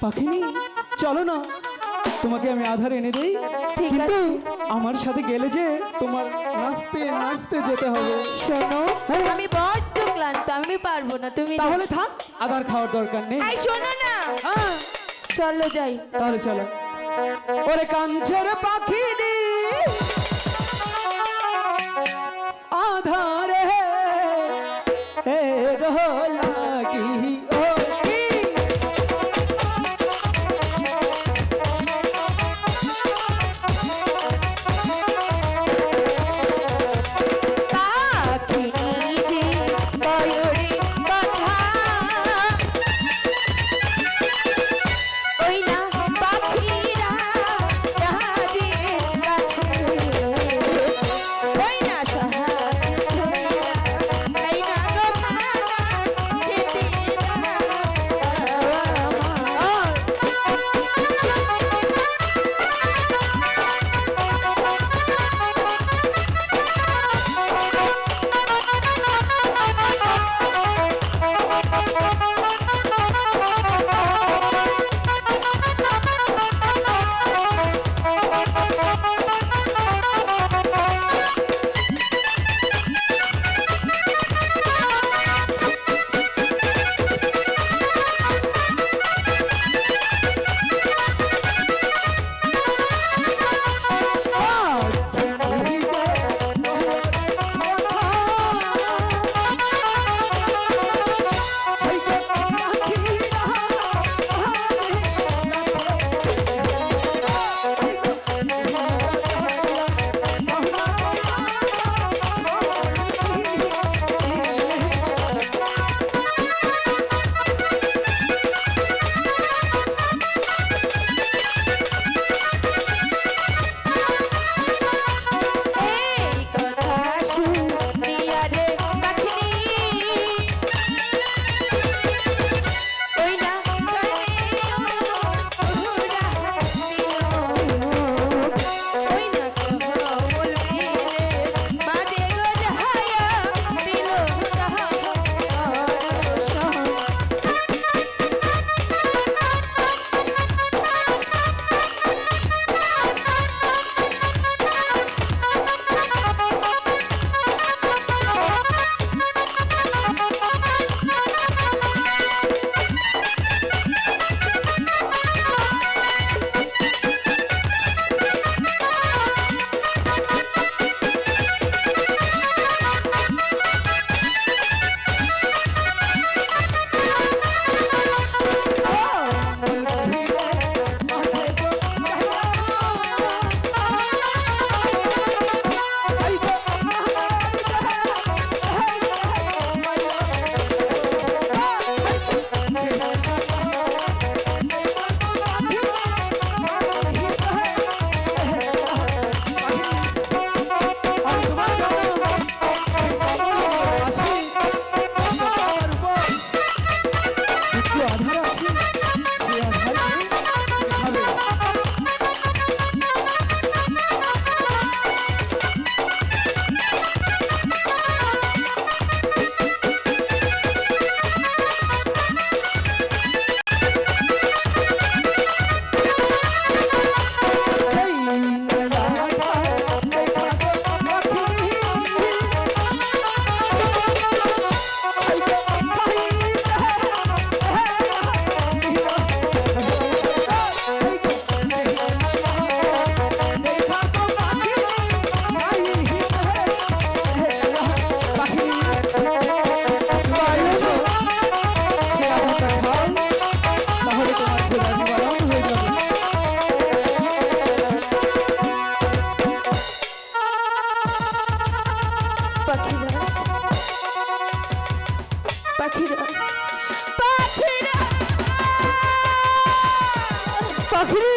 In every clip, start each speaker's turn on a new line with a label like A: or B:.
A: পাখিনি চলো না। তোমাকে আমি আধার এনে দেই। কিন্তু আমার সাথে গেলে যে তোমার নাচতে নাচতে যেতে হবে।
B: শোনো আমি বড্ড ক্লান্ত আমি পারব না তুমি।
A: তাহলে থাক আধার খাওয়ার দরকার নেই।
B: এই শোনো না।
A: হ্যাঁ।
B: চলো যাই।
A: তাহলে চলো। ওরে কাঞ্চের পাখি
B: for you. পাখিরা পাখিরা পাখিরা।
A: পাখিনি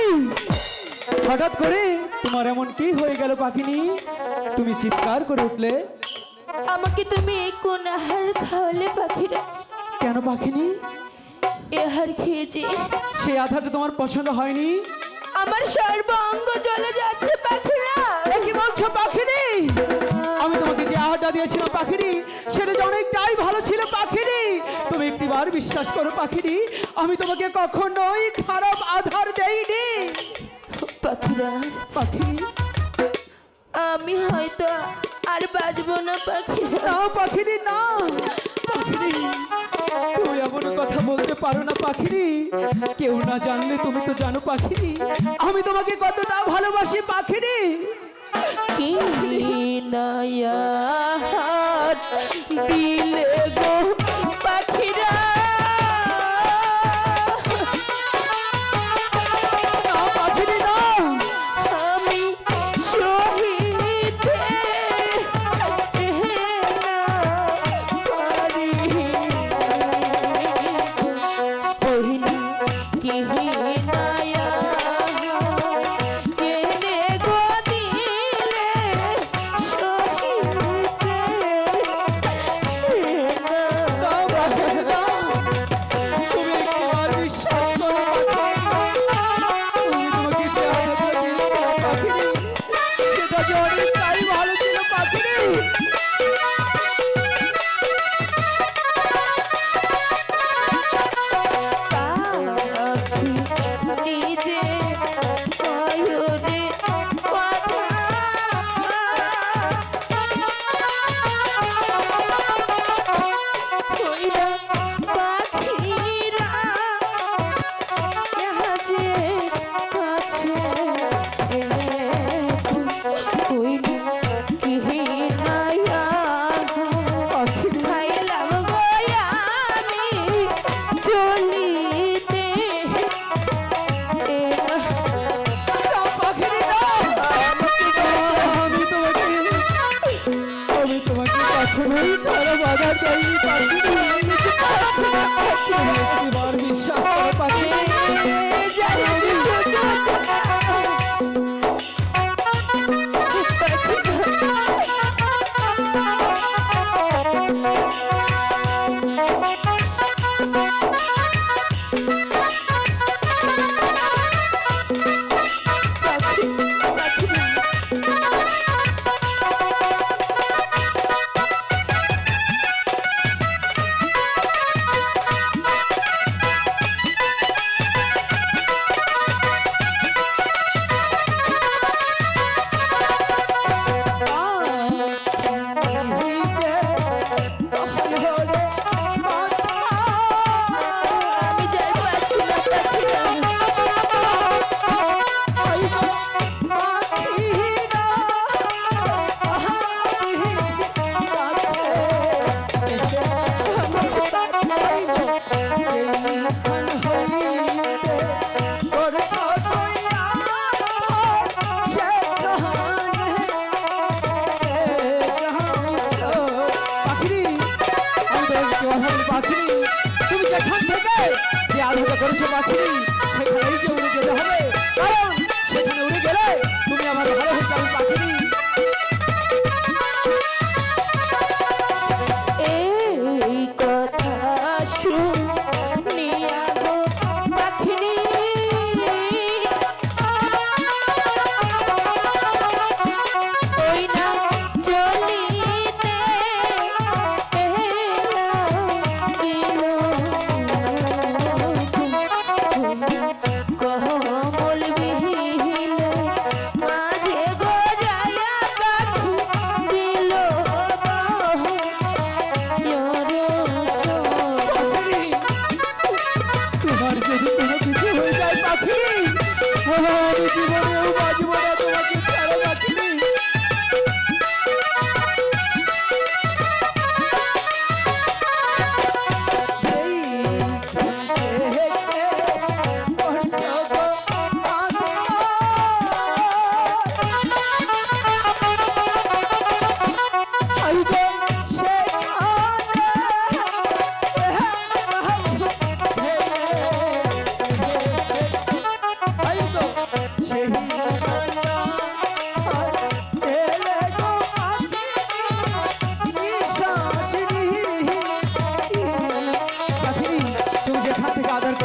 A: হঠাৎ করে তোমার এমন কি হয়ে গেল পাখিনি? তুমি চিৎকার করে উঠলে।
B: আমাকে তুমি কোন আহার খাওয়ালে পাখিরা?
A: কেন পাখিনি?
B: এ আহার খেয়েছি
A: সেই আধারটা তোমার পছন্দ হয়নি?
B: আমার সর্বঙ্গ চলে যাচ্ছে পাখিরা।
A: কি বলছো পাখিরি? আমি তোমাকে যে আহারটা দিয়েছিলাম পাখিনি সেটা যে অনেকটাই ভালো ছিল পাখিনি তুমি একটিবার বিশ্বাস করো পাখিরি আমি তোমাকে কখনোই খারাপ আধার দেইনি।
B: পাখিরা
A: পাখিনি
B: আমি হয়তো আর বাজবো না পাখিরা।
A: না পাখিনি না পাখিনি পারো না পাখিরি। কেউ না জানলে তুমি তো জানো পাখিরি। আমি তোমাকে কতটা ভালোবাসি পাখিরি।
B: কি
A: chama aqui.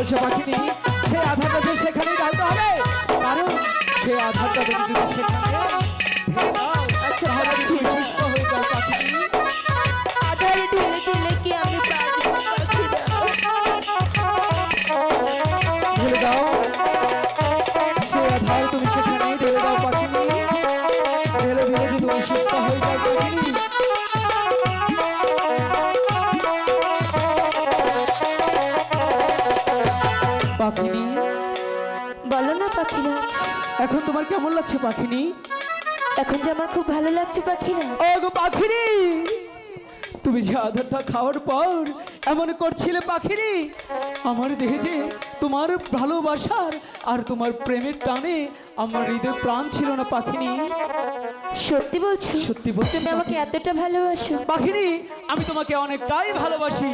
A: পয়সা বাকি নেই সেই আধারটা যে সেখানেই ঢালতে হবে কারণ
B: সেই আধারটা যদি যদি সেখানে তাহলে তুমি সুস্থ হয়ে যাও পাখি
A: আধার ঢেলে ঢেলে কি আমি ভুলে দাও সে আধার তুমি সেখানে তোমার কেমন লাগছে পাখিনি?
B: এখন যে আমার খুব ভালো লাগছে পাখিরা।
A: ও গো পাখিনি! তুমি যে আধারটা খাওয়ার পর এমন করছিলে পাখিনি? আমার দেহে যে তোমার ভালোবাসার আর তোমার প্রেমের টানে আমার হৃদয় প্রাণ ছিল না পাখিনি।
B: সত্যি বলছো?
A: সত্যি বলছি
B: তুমি আমাকে এতটা ভালোবাসো।
A: পাখিনি আমি তোমাকে অনেকটাই ভালোবাসি।